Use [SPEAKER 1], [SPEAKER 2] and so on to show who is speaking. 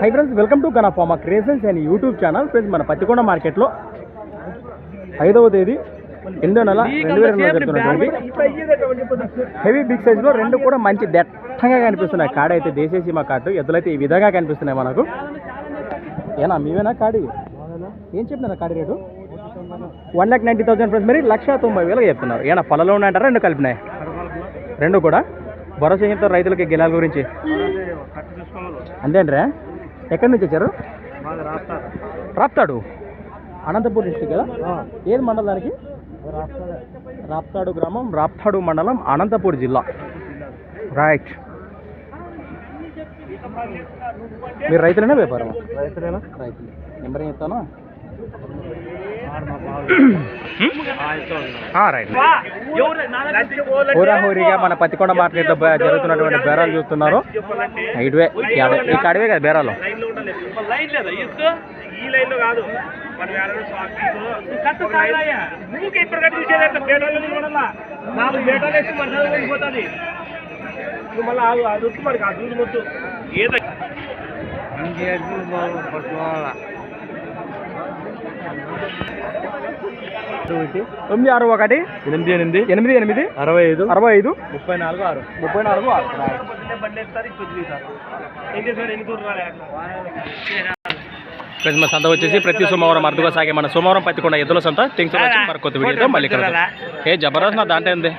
[SPEAKER 1] High friends welcome to గనఫామా creations and YouTube channel friends మన పత్తికొండ మార్కెట్లో ఐదవ తేదీ ఎనిమిదో నెల రెండు వేల జరుగుతున్నటువంటి హెవీ బిగ్ సైజులో రెండు కూడా మంచి దట్టంగా కనిపిస్తున్నాయి. కాడ అయితే దేశీసీమ కాటు ఎద్దులైతే ఈ విధంగా కనిపిస్తున్నాయి మనకు. ఏనా మీవేనా కాడి? ఏం చెప్పినారా కాడి rate? One lakh ninety thousand friends మరి లక్ష తొంభై వేలకు చెప్తున్నారు. ఏనా పొలంలో ఉన్నాయంటారా? రెండు కలిపినాయి. రెండు కూడా? భరోసా చెప్తారు రైతులకి గిలాల గురించి. అంతేంట్రా ఎక్కడి నుంచి వచ్చారు? రాప్తాడు. అనంతపూర్ డిస్టిక్ కదా? ఏది మండలం దానికి? రాప్తాడు గ్రామం రాప్తాడు మండలం అనంతపూర్ జిల్లా. రైట్ మీరు రైతులేనా వ్యాపారం
[SPEAKER 2] రైతులేనా?
[SPEAKER 1] రైతులు. నెంబర్ ఏం చెప్తానా? రైట్ హోరాహోరీగా మన పత్తికొండ మార్కెట్లో జరుగుతున్నటువంటి బేరాలు చూస్తున్నారు. ఇటువే ఈ కడివే కదా బేరాలు.
[SPEAKER 2] ఈ కాదు. ఇప్పుడు కట్టి నాలుగు వేసి మన పోతుంది నువ్వు మళ్ళీ ఆగు అది వస్తుంది మరి దూరం వద్దు ఏదో
[SPEAKER 1] తొమ్మిది ఆరు ఒకటి.
[SPEAKER 2] ఎనిమిది ఎనిమిది.
[SPEAKER 1] ఎనిమిది ఎనిమిది.
[SPEAKER 2] అరవై ఐదు.
[SPEAKER 1] అరవై ఐదు.
[SPEAKER 2] ముప్పై నాలుగు ఆరు.
[SPEAKER 1] ముప్పై నాలుగు ఆరు. ఫ్రెండ్స్ మన సంత వచ్చేసి ప్రతి సోమవారం అర్థగా సాగే మన సోమవారం పత్తికొండ ఎద్దుల సంత. థింగ్స్ వచ్చి మరి కొత్త వీడియోతో మళ్ళీ కలుద్దాం. ఏ జబర్దస్త్ నా దాంట్లో ఉంది